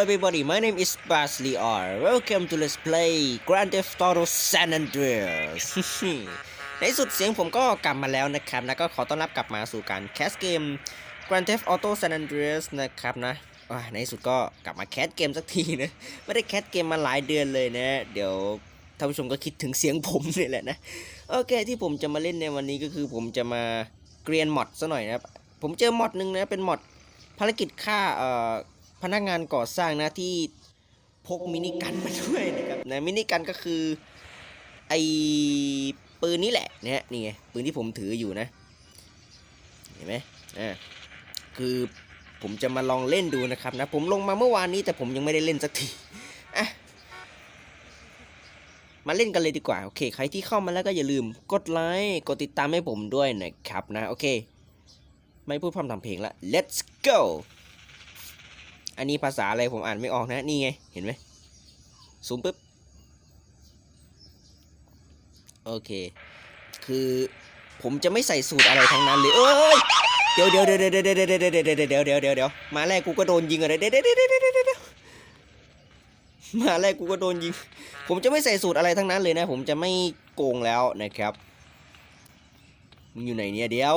everybody, my name is Basli R. Welcome to Let's Play Grand Theft Auto San Andreas ในสุดเสียงผมก็กลับมาแล้วนะครับนะก็ขอต้อนรับกลับมาสู่การแคสเกม Grand Theft Auto San Andreas นะครับนะในสุดก็กลับมาแคสเกมสักทีนะ ไม่ได้แคสเกมมาหลายเดือนเลยนะ เดี๋ยวท่านผู้ชมก็คิดถึงเสียงผมนี่แหละนะ โอเคที่ผมจะมาเล่นในวันนี้ก็คือผมจะมาเกรียนมอดซะหน่อยนะครับ ผมเจอมอดหนึ่งนะ เป็นมอดภารกิจฆ่าเอ่อ พนักงานก่อสร้างนะที่พกมินิกันมาด้วยนะครับนะมินิกันก็คือไอปืนนี้แหละเนี่ยนี่ไงปืนที่ผมถืออยู่นะเห็นไหมอ่าคือผมจะมาลองเล่นดูนะครับนะผมลงมาเมื่อวานนี้แต่ผมยังไม่ได้เล่นสักทีอะมาเล่นกันเลยดีกว่าโอเค ใครที่เข้ามาแล้วก็อย่าลืมกดไลค์กดติดตามให้ผมด้วยนะครับนะโอเค ไม่พูดพร่ำทำเพลงละ let's go อันนี้ภาษาอะไรผมอ่านไม่ออกนะ นี่ไง เห็นไหมซูมปุ๊บ โอเค คือผมจะไม่ใส่สูตรอะไรทั้งนั้นเลย เอ้ย เดี๋ยวเดี๋ยวเดี๋ยวเดี๋ยวเดี๋ยวเดี๋ยวเดี๋ยวเดี๋ยวเดี๋ยวเดี๋ยวเดี๋ยวมาแรกกูก็โดนยิงอะไรเดี๋ยวเดี๋ยวเดี๋ยวเดี๋ยวเดี๋ยวเดี๋ยวมาแรกกูก็โดนยิง ผมจะไม่ใส่สูตรอะไรทั้งนั้นเลยนะ ผมจะไม่โกงแล้วนะครับมึงอยู่ไหนเนี่ยเดี๋ยว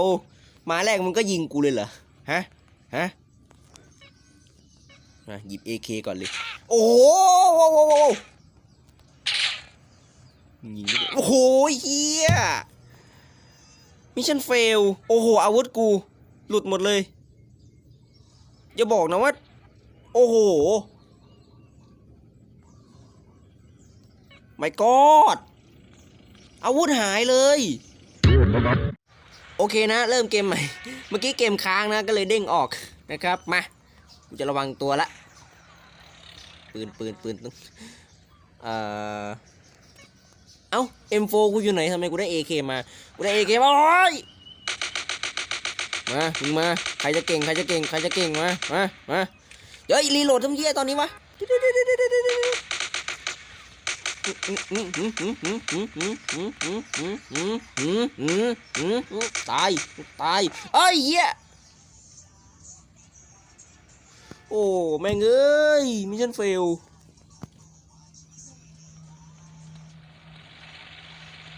มาแรกมึงก็ยิงกูเลยเหรอ ฮะ ฮะ มาหยิบ AK ก่อนเลยโอ้โหโอ้โหยิงโอ้โหเฮียมิชชั่นเฟล โอ้โห อาวุธกู หลุดหมดเลย อย่าบอกนะว่า โอ้โหไม่กอดอาวุธหายเลยโอเคนะ เริ่มเกมใหม่ เมื่อกี้เกมค้างนะก็เลยเด้งออกนะครับ มา กูจะระวังตัวละ ปืนปืนปืนตึงเอ่อเอ้า M4 กูอยู่ไหนทำไมกูได้ AK มา กูได้ AK มาโอ้ยมามึงมา ใครจะเก่ง ใครจะเก่ง ใครจะเก่ง มา มา มาเดี๋ยวรีโหลดทำเยี่ยตอนนี้วะตาย ตายเอ้ยเหี้ย โอ้ แม่งเอ้ย มิชชั่นเฟล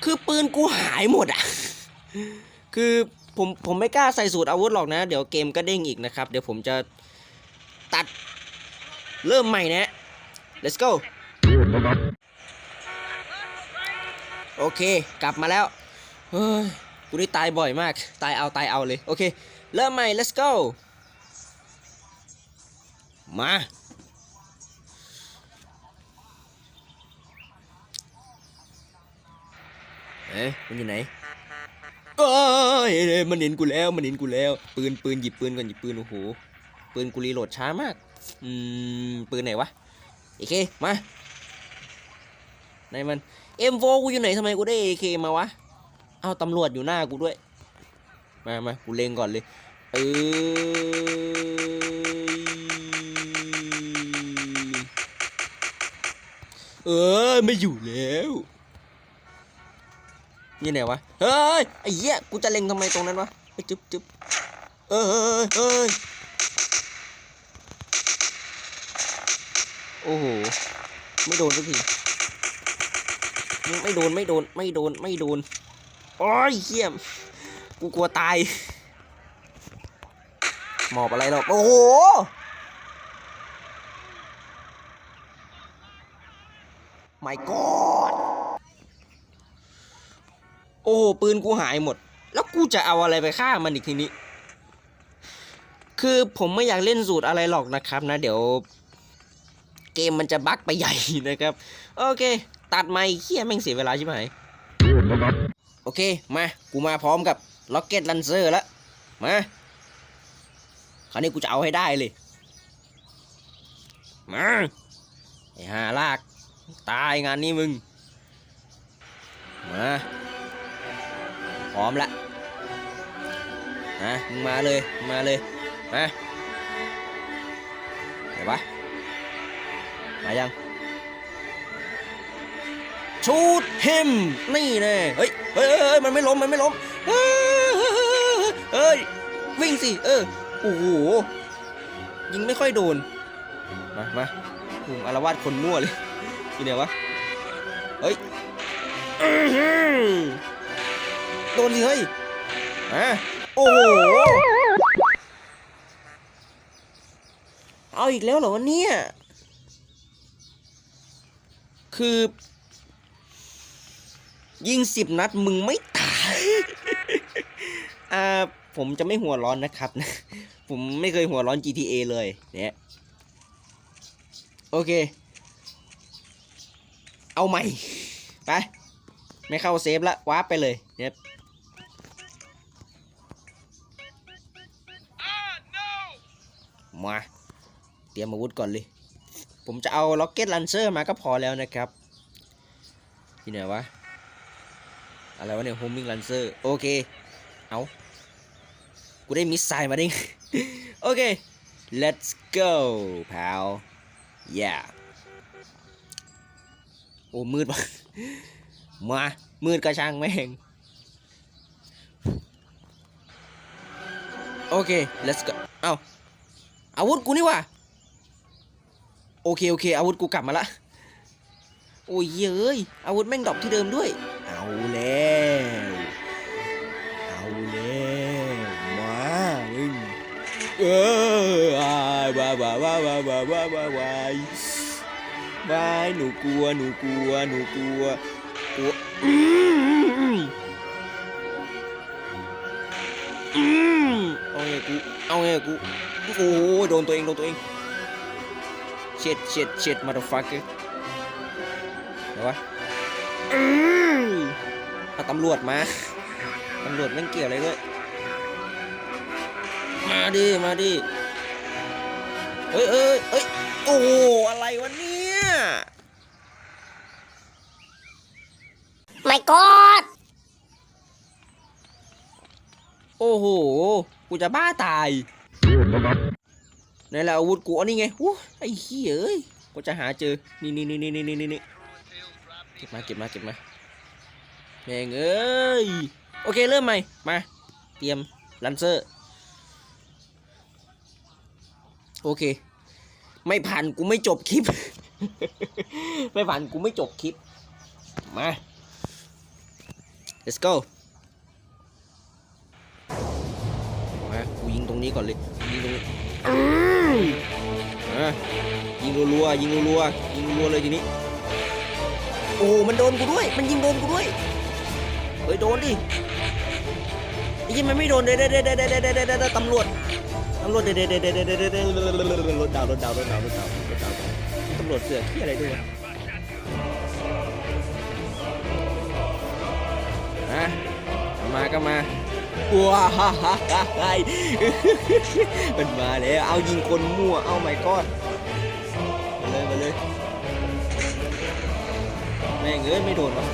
คือปืนกูหายหมดอะ คือผมผมไม่กล้าใส่สูตรอาวุธหรอกนะ เดี๋ยวเกมก็เด้งอีกนะครับ เดี๋ยวผมจะตัดเริ่มใหม่นะ let's go โอเค กลับมาแล้ว เฮ้ย กูได้ตายบ่อยมาก ตายเอาตายเอาเลย โอเค เริ่มใหม่ let's go มา เอ๊ะมันอยู่ไหนเอ้ยมันเห็นกูแล้วมันเห็นกูแล้ว ปืนปืนหยิบปืนก่อนหยิบปืนโอ้โหปืนกูรีโหลดช้ามาก อืมปืนไหนวะเอเคมาไหนมันเอ็มโฟกูอยู่ไหนทำไมกูได้เอเคมาวะเอาตำรวจอยู่หน้ากูด้วย มามากูเล็งก่อนเลยเออ เออไม่อยู่แล้วนี่ไหนวะ เฮ้ยไอ้เหี้ยกูจะเล็งทำไมตรงนั้นวะเฮ้จึ๊บจึ๊บเอ้ยเอ้ยโอ้โห ไม่โดนสักที ไม่โดน ไม่โดน ไม่โดน ไม่โดน โอ้ยเหี้ยม กูกลัวตาย หมอบอะไรหรอกโอ้โห my god โอ้โหปืนกูหายหมด แล้วกูจะเอาอะไรไปฆ่ามันอีกทีนี้ คือผมไม่อยากเล่นสูตรอะไรหรอกนะครับนะ เดี๋ยว เกมมันจะบั๊กไปใหญ่นะครับ โอเค ตัดไม่เคี้ยแม่งเสียเวลาใช่ไหมโอเค มา กูมาพร้อมกับ Rocket Lancer แล้วมา คราวนี้กูจะเอาให้ได้เลย มา ไอ้ห่าลาก ตายงานนี้มึง มาพร้อมละนะมึงมาเลยมาเลยมาไหนวะมายังชูดฮิมนี่แน่เฮ้ยเฮ้ยเฮ้ยมันไม่ล้มมันไม่ล้มเฮ้ยเฮ้ยวิ่งสิเออโอ้โหยิงไม่ค่อยโดน มามาอืมอารวาสคนมั่วเลย อยู่ไหนวะ เฮ้ยอื้อหือโดนดิเฮ้ยอะโอ้โห เอาอีกแล้วเหรอวะเนี่ย คือ ยิงสิบนัดมึงไม่ตาย อ่า ผมจะไม่หัวร้อนนะครับผมไม่เคยหัวร้อน GTA เลย เนี่ย โอเค เอาใหม่ ไป ไม่เข้าเซฟละวาร์ปไปเลยเนี่ยมา เตรียมอาวุธก่อนเลย ผมจะเอาล็อกเก็ตลันเซอร์มาก็พอแล้วนะครับ ที่ไหนวะ อะไรวะเนี่ยโฮมมิงลันเซอร์โอเค เอากูได้มิสไซล์มาดิ โอเค let's go pal yeah อ้มืดว่ะมา มืดกระช่างแม่ง โอเค let's go เอาอาวุธกูนี่ว่ะโอเค โอเค อาวุธกูกลับมาละ โอ้ยเย้ยอาวุธแม่งดรอปที่เดิมด้วย เอาแล้ว เอาแล้วมาเอออ้าว้าวว้าวว้าวว้าวว้าว วายหนูกลัวหนูกลัวหนูกลัวกลัวอืมอืมเอาไงกูเอาไงกูโอ้โดนตัวเองโดนตัวเองเช็ดเช็ดเช็ดมาดฟักเกอร์เดี๋ยววะเอาตำรวจมาตำรวจแม่งเกี่ยวอะไรด้วยมาดิมาดิ เอ้ยเอ้ยเอ้ยโอ้โหอะไรวะเนี่ย My God โอ้โห กูจะบ้าตายนี่แหละอาวุธกูอันนี้ไงอู้ไอ้เหี้ยเอ้ย กูจะหาเจอ นี่นี่นี่นี่นี่นี่นี่เก็บมาเก็บมาเก็บมาแม่งเอ้ย โอเคเริ่มใหม่ มา เตรียมลันเซอร์ โอเค ไม่ผ่านกูไม่จบคลิป ไม่ผ่านกูไม่จบคลิป มา let's go มากูยิงตรงนี้ก่อนเลยยิงตรงนี้มะยิงรัวๆยิงรัวๆยิงรัวเลยทีนี้โอ้มันโดนกูด้วย มันยิงโดนกูด้วยเฮ้ยโดนดิไอ้ยังมันไม่โดนเด้เด้เด้เด้เด้เด้ตำรวจำรวจเด็ดเด็ดเด็ดเด็ดเด็ดเด็ดเด็ดรถดาวรถดาวรถดาวรถดาวรถดาวตำรวจเสือขี้อะไรด้วยฮะมาก็มาว้าฮ่าฮ่าฮ่ามันมาแล้วเอายิงคนมั่วเอาไม่ก้อนมาเลยมาเลยแม่งเอ้ยไม่โดนหรอ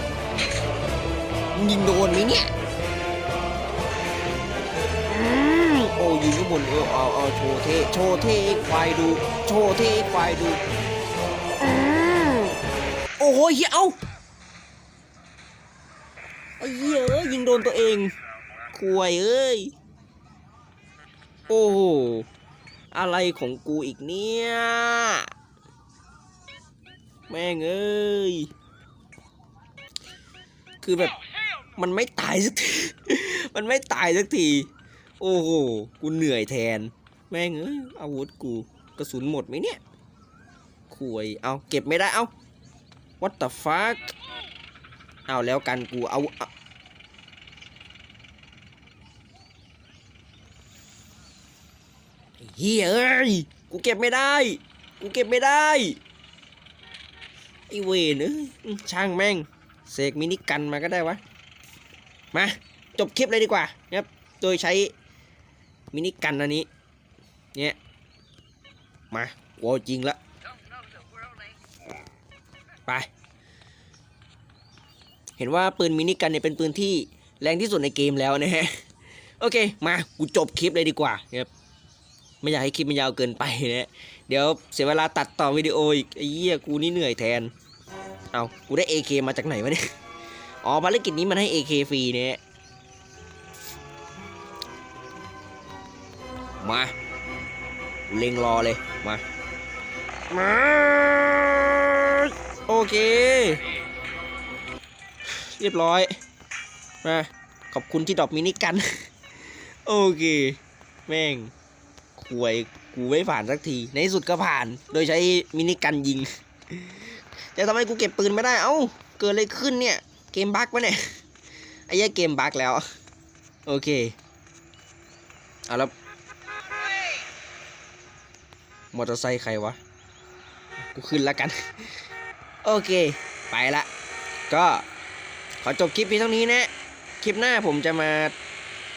ยิงโดนไหมเนี่ยโอ้ยิง บนเออเอาเอาโชว์เท่โชว์เท่ให้ควายดู โชว์เท่ให้ควายดูอืมโอ้โหเฮียเอาไอ้เหี้ยเอ้ยยิงโดนตัวเองควยเอ้ย โอ้โห อะไรของกูอีกเนี่ย แม่งเอ้ย คือแบบ มันไม่ตายสักที มันไม่ตายสักที โอ้โห กูเหนื่อยแทน แม่งเอ้ยอาวุธกูกระสุนหมดไหมเนี่ยควยเอาเก็บไม่ได้ เอา what the fuck เอาแล้วกันกูเอาเฮ้ยเอ้ย กูเก็บไม่ได้ กูเก็บไม่ได้ ไอเวนเอ้ยช่างแม่ง เสกมินิกันมาก็ได้วะ มา จบคลิปเลยดีกว่านะครับ โดยใช้ มินิกันอันนี้ เนี่ย มาโวจริงละ ไป เห็นว่าปืนมินิกันเนี่ยเป็นปืนที่แรงที่สุดในเกมแล้วนะฮะ โอเค มากูจบคลิปเลยดีกว่าครับไม่อยากให้คลิปมันยาวเกินไปนะเดี๋ยวเสียเวลาตัดต่อวิดีโออีกไอ้เหี้ยกูนี่เหนื่อยแทน เอากูได้ AK มาจากไหนวะเนี่ย อ๋อภารกิจนี้มันให้ AK ฟรีเนี่ย มาเล็งรอเลยมามาโอเค เรียบร้อยมาขอบคุณที่ดอปมินิกัน โอเค แม่งควยกูไม่ผ่านสักที ในที่สุดก็ผ่าน โดยใช้มินิกันยิง แต่ทำไมกูเก็บปืนไม่ได้ เอ้า เกิดอะไรขึ้นเนี่ย เกมบั๊กปะเนี่ย ไอ้เหี้ยเกมบั๊กแล้ว โอเค เอาแล้ว มอเตอร์ไซค์ใครวะ กูขึ้นแล้วกัน โอเค ไปละ ก็ขอจบคลิปเพียงเท่านี้นะ คลิปหน้าผมจะมา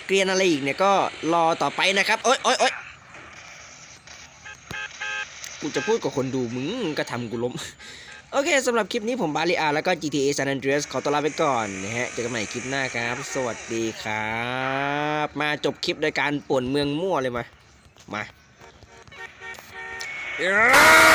เกรียนอะไรอีกเนี่ยก็รอต่อไปนะครับ โอ๊ยโอ๊ยโอ๊ยกูจะพูดกับคนดูมึงก็ทำกูล้ม โอเคสำหรับคลิปนี้ผมบาลีอาแล้วก็ GTA San Andreas ขอตัวลาไปก่อนนะฮะ เจอกันใหม่คลิปหน้าครับ สวัสดีครับ มาจบคลิปโดยการป่วนเมืองมั่วเลยมา มา Yeah!